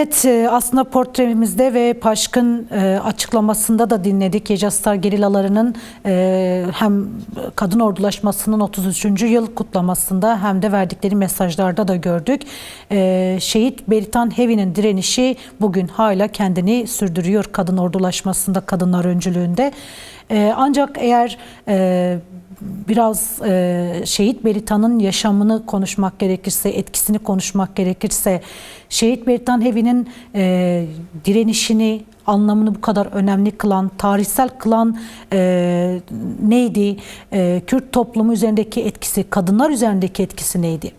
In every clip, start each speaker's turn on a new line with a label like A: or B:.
A: Evet e, aslında portremizde ve Paşk'ın e, açıklamasında da dinledik. Yecastar gerillalarının e, hem kadın ordulaşmasının 33. yıl kutlamasında hem de verdikleri mesajlarda da gördük. Şehit Beritan Hevi'nin direnişi bugün hala kendini sürdürüyor kadın ordulaşmasında, kadınlar öncülüğünde. Ancak eğer biraz e, şehit Beritan'ın yaşamını konuşmak gerekirse, etkisini konuşmak gerekirse, şehit Beritan Hevi'nin e, direnişini, anlamını bu kadar önemli kılan, tarihsel kılan e, neydi? E, Kürt toplumu üzerindeki etkisi, kadınlar üzerindeki etkisi neydi?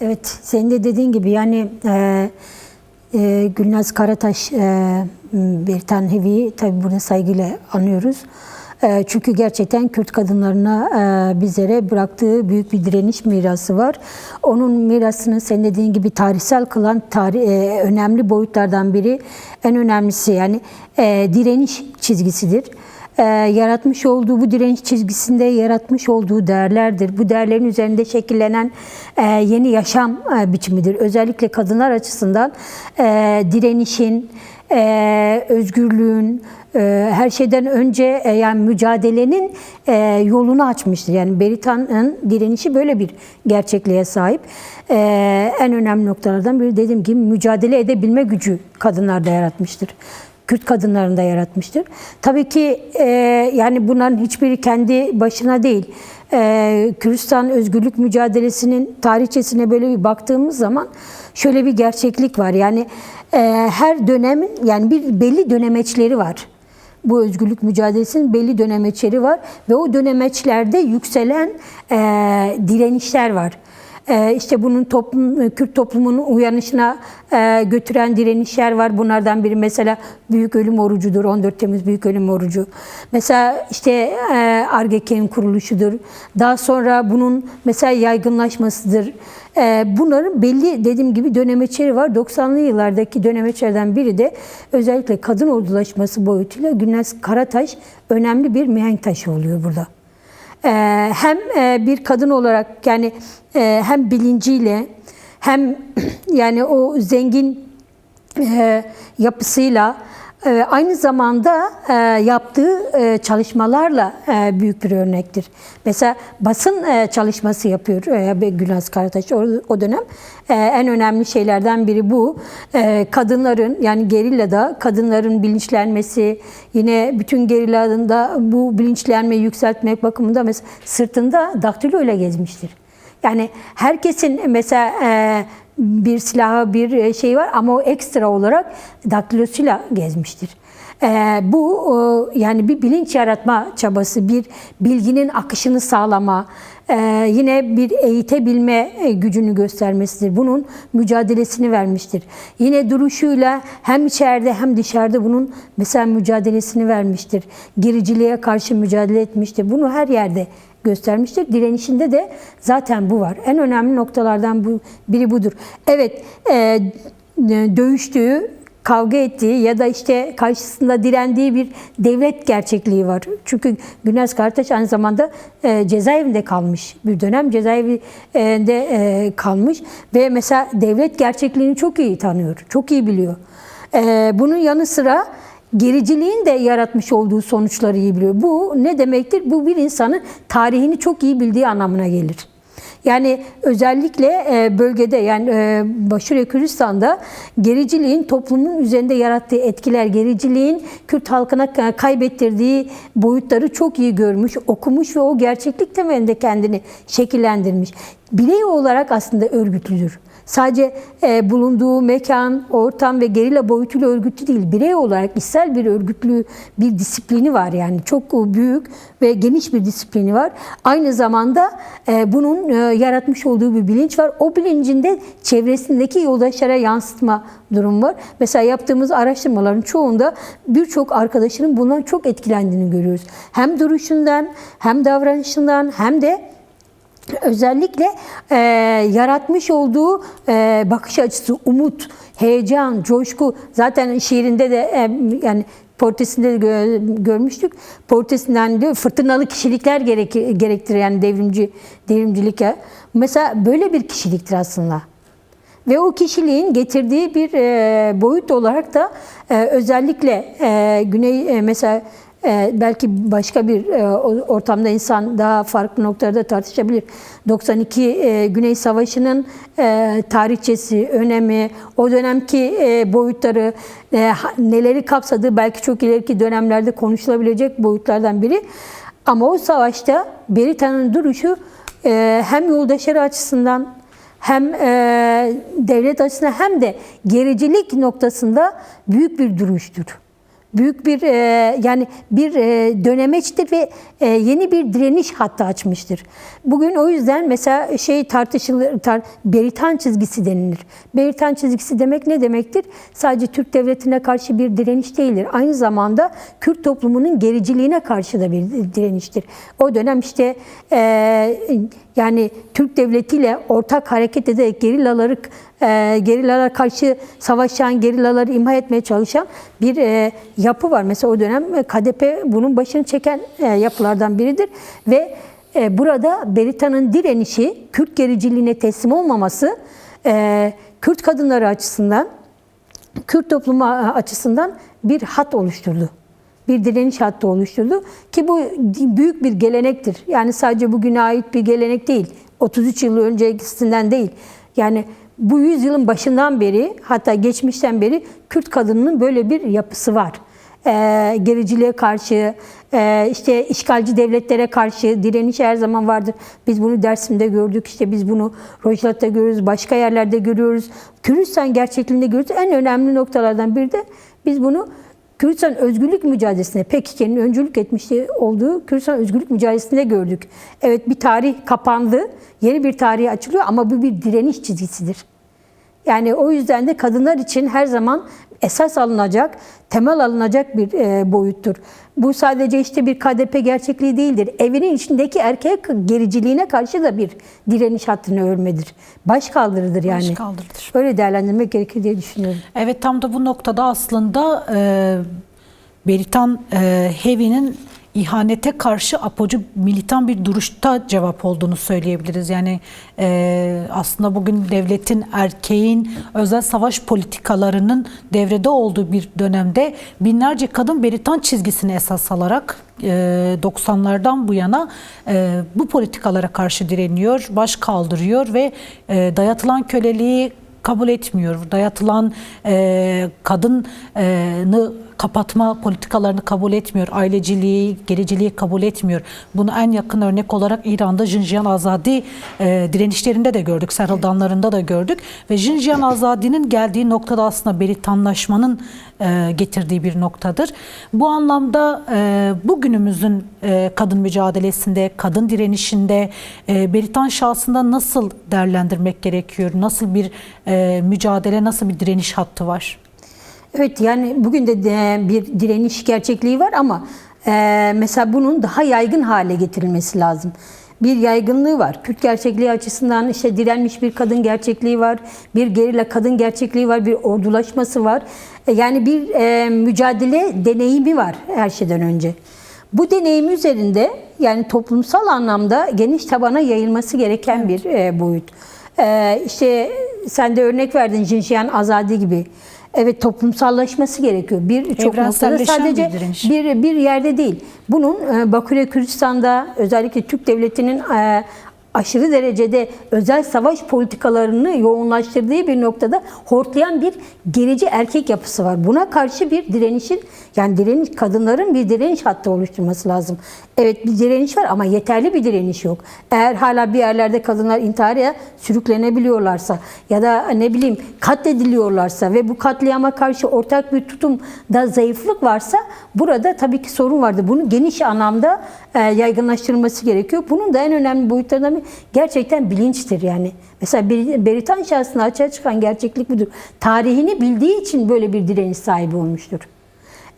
B: Evet, senin de dediğin gibi yani e, e, Gülnaz Karataş, e, Bertan Hevi'yi tabii burada saygıyla anıyoruz. E, çünkü gerçekten Kürt kadınlarına e, bizlere bıraktığı büyük bir direniş mirası var. Onun mirasını senin dediğin gibi tarihsel kılan tarih, e, önemli boyutlardan biri, en önemlisi yani e, direniş çizgisidir yaratmış olduğu bu direnç çizgisinde yaratmış olduğu değerlerdir. Bu değerlerin üzerinde şekillenen yeni yaşam biçimidir. Özellikle kadınlar açısından direnişin, e, özgürlüğün, e, her şeyden önce e, yani mücadelenin e, yolunu açmıştır. Yani Beritan'ın direnişi böyle bir gerçekliğe sahip. E, en önemli noktalardan biri dediğim gibi mücadele edebilme gücü kadınlarda yaratmıştır. Kürt kadınlarında yaratmıştır. Tabii ki e, yani bunların hiçbiri kendi başına değil. E, Kürdistan özgürlük mücadelesinin tarihçesine böyle bir baktığımız zaman şöyle bir gerçeklik var. Yani e, her dönemin yani bir belli dönemeçleri var. Bu özgürlük mücadelesinin belli dönemeçleri var ve o dönemeçlerde yükselen e, direnişler var. Ee, işte bunun toplum, Kürt toplumunun uyanışına e, götüren direnişler var. Bunlardan biri mesela Büyük Ölüm Orucu'dur. 14 Temmuz Büyük Ölüm Orucu. Mesela işte e, Argeke'nin kuruluşudur. Daha sonra bunun mesela yaygınlaşmasıdır. E, bunların belli dediğim gibi dönemeçleri var. 90'lı yıllardaki dönemeçlerden biri de özellikle kadın ordulaşması boyutuyla Gülnaz Karataş önemli bir mihenk taşı oluyor burada. Ee, hem e, bir kadın olarak yani e, hem bilinciyle hem yani o zengin e, yapısıyla aynı zamanda yaptığı çalışmalarla büyük bir örnektir. Mesela basın çalışması yapıyor Gülnaz Karataş o dönem. En önemli şeylerden biri bu. Kadınların yani gerillada kadınların bilinçlenmesi, yine bütün gerillalarında bu bilinçlenmeyi yükseltmek bakımında mesela sırtında daktilo ile gezmiştir. Yani herkesin mesela bir silahı, bir şey var ama o ekstra olarak daktilosuyla gezmiştir. Ee, bu yani bir bilinç yaratma çabası, bir bilginin akışını sağlama, e, yine bir eğitebilme gücünü göstermesidir. Bunun mücadelesini vermiştir. Yine duruşuyla hem içeride hem dışarıda bunun mesela mücadelesini vermiştir. Gericiliğe karşı mücadele etmiştir. Bunu her yerde göstermiştir. Direnişinde de zaten bu var. En önemli noktalardan bu biri budur. Evet, e, dövüştüğü, kavga ettiği ya da işte karşısında direndiği bir devlet gerçekliği var. Çünkü Güneş Kartaş aynı zamanda e, cezaevinde kalmış. Bir dönem cezaevinde e, kalmış ve mesela devlet gerçekliğini çok iyi tanıyor, çok iyi biliyor. E, bunun yanı sıra gericiliğin de yaratmış olduğu sonuçları iyi biliyor. Bu ne demektir? Bu bir insanın tarihini çok iyi bildiği anlamına gelir. Yani özellikle e, bölgede yani e, Başuriye Kürdistan'da gericiliğin toplumun üzerinde yarattığı etkiler, gericiliğin Kürt halkına kaybettirdiği boyutları çok iyi görmüş, okumuş ve o gerçeklik temelinde kendini şekillendirmiş. Birey olarak aslında örgütlüdür. Sadece e, bulunduğu mekan, ortam ve gerilla boyutuyla örgütlü değil, birey olarak içsel bir örgütlü bir disiplini var yani çok büyük ve geniş bir disiplini var. Aynı zamanda e, bunun e, yaratmış olduğu bir bilinç var. O bilincinde çevresindeki yoldaşlara yansıtma durum var. Mesela yaptığımız araştırmaların çoğunda birçok arkadaşının bundan çok etkilendiğini görüyoruz. Hem duruşundan, hem davranışından, hem de özellikle e, yaratmış olduğu e, bakış açısı, umut, heyecan, coşku zaten şiirinde de e, yani portresinde de gö görmüştük. Portresinden de fırtınalı kişilikler gerek gerektirir yani devrimci devrimcilik. Mesela böyle bir kişiliktir aslında. Ve o kişiliğin getirdiği bir e, boyut olarak da e, özellikle e, Güney e, mesela e, belki başka bir e, ortamda insan daha farklı noktalarda tartışabilir. 92 e, Güney Savaşı'nın e, tarihçesi, önemi, o dönemki e, boyutları, e, neleri kapsadığı belki çok ileriki dönemlerde konuşulabilecek boyutlardan biri. Ama o savaşta Berita'nın duruşu e, hem yoldaşları açısından hem e, devlet açısından hem de gericilik noktasında büyük bir duruştur. Büyük bir e, yani bir e, dönemeçtir ve e, yeni bir direniş hattı açmıştır. Bugün o yüzden mesela şey tartışılır, tar, Beritan çizgisi denilir. Beritan çizgisi demek ne demektir? Sadece Türk devletine karşı bir direniş değildir. Aynı zamanda Kürt toplumunun gericiliğine karşı da bir direniştir. O dönem işte e, yani Türk devletiyle ortak hareket ederek gerillaları e, gerillalara karşı savaşan, gerillaları imha etmeye çalışan bir e, yapı var. Mesela o dönem e, KDP bunun başını çeken e, yapılardan biridir ve e, burada Berita'nın direnişi, Kürt gericiliğine teslim olmaması e, Kürt kadınları açısından, Kürt toplumu açısından bir hat oluşturdu bir direniş hattı oluşturdu ki bu büyük bir gelenektir. Yani sadece bugüne ait bir gelenek değil. 33 yıl öncesinden değil. Yani bu yüzyılın başından beri hatta geçmişten beri Kürt kadınının böyle bir yapısı var. Ee, gericiliğe karşı, e, işte işgalci devletlere karşı direniş her zaman vardır. Biz bunu Dersim'de gördük, işte biz bunu Rojlat'ta görüyoruz, başka yerlerde görüyoruz. Kürdistan gerçekliğinde görüyoruz. En önemli noktalardan biri de biz bunu Kürdistan özgürlük mücadelesine PKK'nın öncülük etmişti olduğu Kürdistan özgürlük mücadelesinde gördük. Evet bir tarih kapandı, yeni bir tarih açılıyor ama bu bir direniş çizgisidir. Yani o yüzden de kadınlar için her zaman esas alınacak, temel alınacak bir e, boyuttur. Bu sadece işte bir KDP gerçekliği değildir. Evinin içindeki erkek gericiliğine karşı da bir direniş hattını örmedir. Baş kaldırıdır yani.
A: Baş kaldırıdır.
B: Öyle değerlendirmek gerekir diye düşünüyorum.
A: Evet tam da bu noktada aslında e, Beritan e, Heavy'nin ihanete karşı apocu militan bir duruşta cevap olduğunu söyleyebiliriz. Yani e, aslında bugün devletin erkeğin özel savaş politikalarının devrede olduğu bir dönemde binlerce kadın Beritan çizgisini esas alarak e, 90'lardan bu yana e, bu politikalara karşı direniyor, baş kaldırıyor ve e, dayatılan köleliği kabul etmiyor. Dayatılan e, kadını kapatma politikalarını kabul etmiyor. Aileciliği, gericiliği kabul etmiyor. Bunu en yakın örnek olarak İran'da Jinjiyan Azadi e, direnişlerinde de gördük. Serhildanlarında da gördük. Ve Jinjiyan Azadi'nin geldiği noktada aslında Beritanlaşmanın e, getirdiği bir noktadır. Bu anlamda e, bugünümüzün e, kadın mücadelesinde, kadın direnişinde e, Beritan şahsında nasıl değerlendirmek gerekiyor? Nasıl bir e, mücadele, nasıl bir direniş hattı var?
B: Evet yani bugün de bir direniş gerçekliği var ama e, mesela bunun daha yaygın hale getirilmesi lazım. Bir yaygınlığı var. Kürt gerçekliği açısından işte direnmiş bir kadın gerçekliği var. Bir gerilla kadın gerçekliği var. Bir ordulaşması var. E, yani bir e, mücadele deneyimi var her şeyden önce. Bu deneyim üzerinde yani toplumsal anlamda geniş tabana yayılması gereken bir boyut. E, işte sen de örnek verdin Jinjiyan Azadi gibi. Evet toplumsallaşması gerekiyor. Bir çok noktada sadece
A: bir
B: bir bir yerde değil. Bunun e, Bakü'ye Kürdistan'da özellikle Türk devletinin e, aşırı derecede özel savaş politikalarını yoğunlaştırdığı bir noktada hortlayan bir gerici erkek yapısı var. Buna karşı bir direnişin yani direniş kadınların bir direniş hattı oluşturması lazım. Evet bir direniş var ama yeterli bir direniş yok. Eğer hala bir yerlerde kadınlar intihara sürüklenebiliyorlarsa ya da ne bileyim katlediliyorlarsa ve bu katliama karşı ortak bir tutumda zayıflık varsa burada tabii ki sorun vardır. Bunun geniş anlamda yaygınlaştırılması gerekiyor. Bunun da en önemli boyutlarından biri gerçekten bilinçtir yani. Mesela Ber- Beritan şahsına açığa çıkan gerçeklik budur. Tarihini bildiği için böyle bir direniş sahibi olmuştur.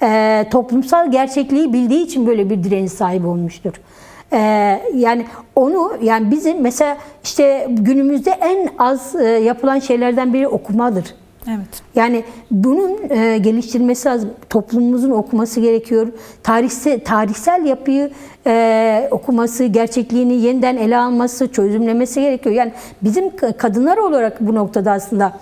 B: E, toplumsal gerçekliği bildiği için böyle bir direniş sahibi olmuştur. E, yani onu yani bizim mesela işte günümüzde en az e, yapılan şeylerden biri okumadır.
A: Evet.
B: Yani bunun e, geliştirilmesi lazım. Toplumumuzun okuması gerekiyor. Tarihsel, tarihsel yapıyı e, okuması, gerçekliğini yeniden ele alması, çözümlemesi gerekiyor. Yani bizim ka- kadınlar olarak bu noktada aslında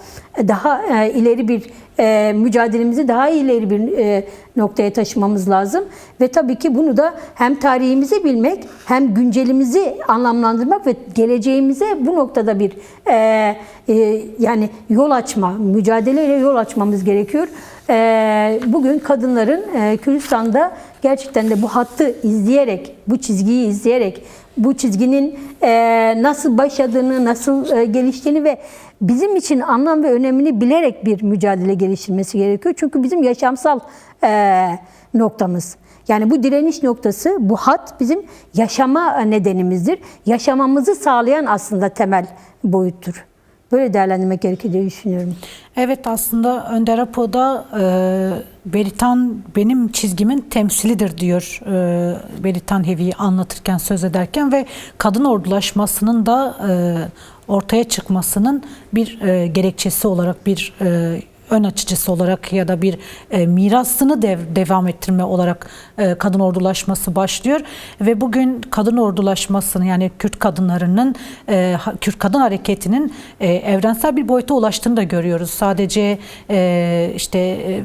B: daha e, ileri bir e, mücadelemizi daha ileri bir e, noktaya taşımamız lazım. Ve tabii ki bunu da hem tarihimizi bilmek hem güncelimizi anlamlandırmak ve geleceğimize bu noktada bir e, e, yani yol açma, mücadeleyle yol açmamız gerekiyor. E, bugün kadınların e, Kürdistan'da gerçekten de bu hattı izleyerek, bu çizgiyi izleyerek, bu çizginin e, nasıl başladığını, nasıl e, geliştiğini ve bizim için anlam ve önemini bilerek bir mücadele geliştirmesi gerekiyor. Çünkü bizim yaşamsal e, noktamız. Yani bu direniş noktası, bu hat bizim yaşama nedenimizdir. Yaşamamızı sağlayan aslında temel boyuttur. Böyle değerlendirmek gerekir diye düşünüyorum.
A: Evet aslında Önder Apo'da e, Beritan benim çizgimin temsilidir diyor e, Beritan Hevi'yi anlatırken söz ederken ve kadın ordulaşmasının da e, ortaya çıkmasının bir e, gerekçesi olarak bir e, ön açıcısı olarak ya da bir e, mirasını dev, devam ettirme olarak e, kadın ordulaşması başlıyor ve bugün kadın ordulaşmasının yani Kürt kadınlarının e, Kürt kadın hareketinin e, evrensel bir boyuta ulaştığını da görüyoruz. Sadece e, işte e,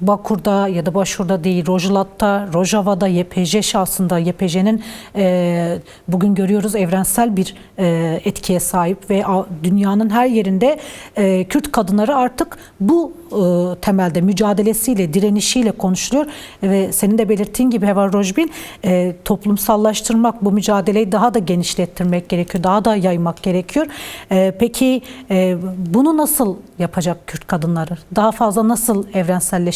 A: Bakur'da ya da Başur'da değil, Rojava'da, Rojava'da, YPJ şahsında YPJ'nin e, bugün görüyoruz evrensel bir e, etkiye sahip ve dünyanın her yerinde e, Kürt kadınları artık bu e, temelde mücadelesiyle, direnişiyle konuşuluyor ve senin de belirttiğin gibi Hevar Rojbin e, toplumsallaştırmak, bu mücadeleyi daha da genişlettirmek gerekiyor, daha da yaymak gerekiyor. E, peki e, bunu nasıl yapacak Kürt kadınları? Daha fazla nasıl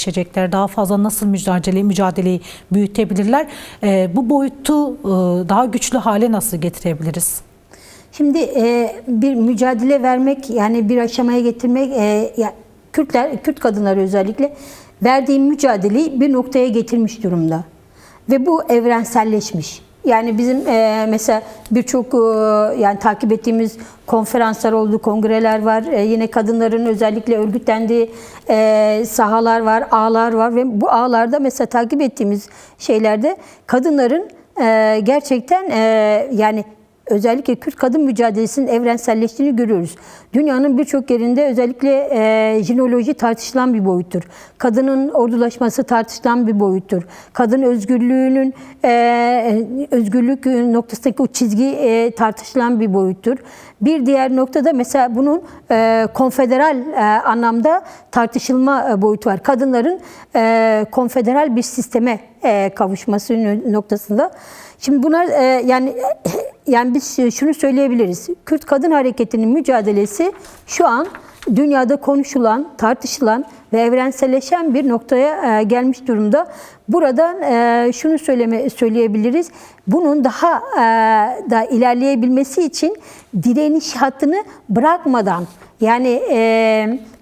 A: evrenselleşecekler? Daha fazla nasıl mücadeleyi, mücadeleyi büyütebilirler? E, bu boyutu e, daha güçlü hale nasıl getirebiliriz?
B: Şimdi e, bir mücadele vermek yani bir aşamaya getirmek e, ya, Kürtler, Kürt kadınları özellikle verdiği mücadeleyi bir noktaya getirmiş durumda. Ve bu evrenselleşmiş. Yani bizim e, mesela birçok e, yani takip ettiğimiz konferanslar oldu, kongreler var. E, yine kadınların özellikle örgütlendiği e, sahalar var, ağlar var ve bu ağlarda mesela takip ettiğimiz şeylerde kadınların e, gerçekten e, yani özellikle Kürt kadın mücadelesinin evrenselleştiğini görüyoruz. Dünyanın birçok yerinde özellikle e, jinoloji tartışılan bir boyuttur. Kadının ordulaşması tartışılan bir boyuttur. Kadın özgürlüğünün e, özgürlük noktasındaki o çizgi e, tartışılan bir boyuttur. Bir diğer noktada mesela bunun e, konfederal e, anlamda tartışılma e, boyutu var. Kadınların e, konfederal bir sisteme e, kavuşması noktasında. Şimdi bunlar e, yani yani biz şunu söyleyebiliriz. Kürt kadın hareketinin mücadelesi şu an dünyada konuşulan, tartışılan ve evrenselleşen bir noktaya e, gelmiş durumda. Buradan e, şunu söyleme söyleyebiliriz. Bunun daha e, da ilerleyebilmesi için direniş hattını bırakmadan yani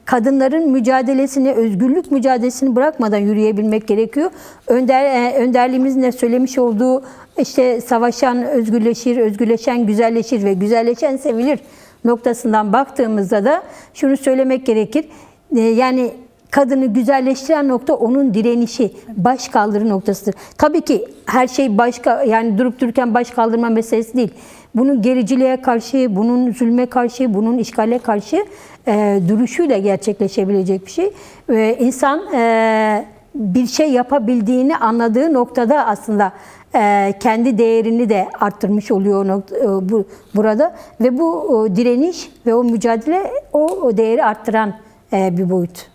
B: kadınların mücadelesini, özgürlük mücadelesini bırakmadan yürüyebilmek gerekiyor. Önder, önderliğimizin de söylemiş olduğu işte savaşan özgürleşir, özgürleşen güzelleşir ve güzelleşen sevilir noktasından baktığımızda da şunu söylemek gerekir. E, Yani kadını güzelleştiren nokta onun direnişi, baş kaldırı noktasıdır. Tabii ki her şey başka yani durup dururken baş kaldırma meselesi değil. Bunun gericiliğe karşı, bunun zulme karşı, bunun işgale karşı e, duruşuyla gerçekleşebilecek bir şey. E, insan e, bir şey yapabildiğini anladığı noktada aslında e, kendi değerini de arttırmış oluyor e, bu burada ve bu o direniş ve o mücadele o, o değeri arttıran e, bir boyut.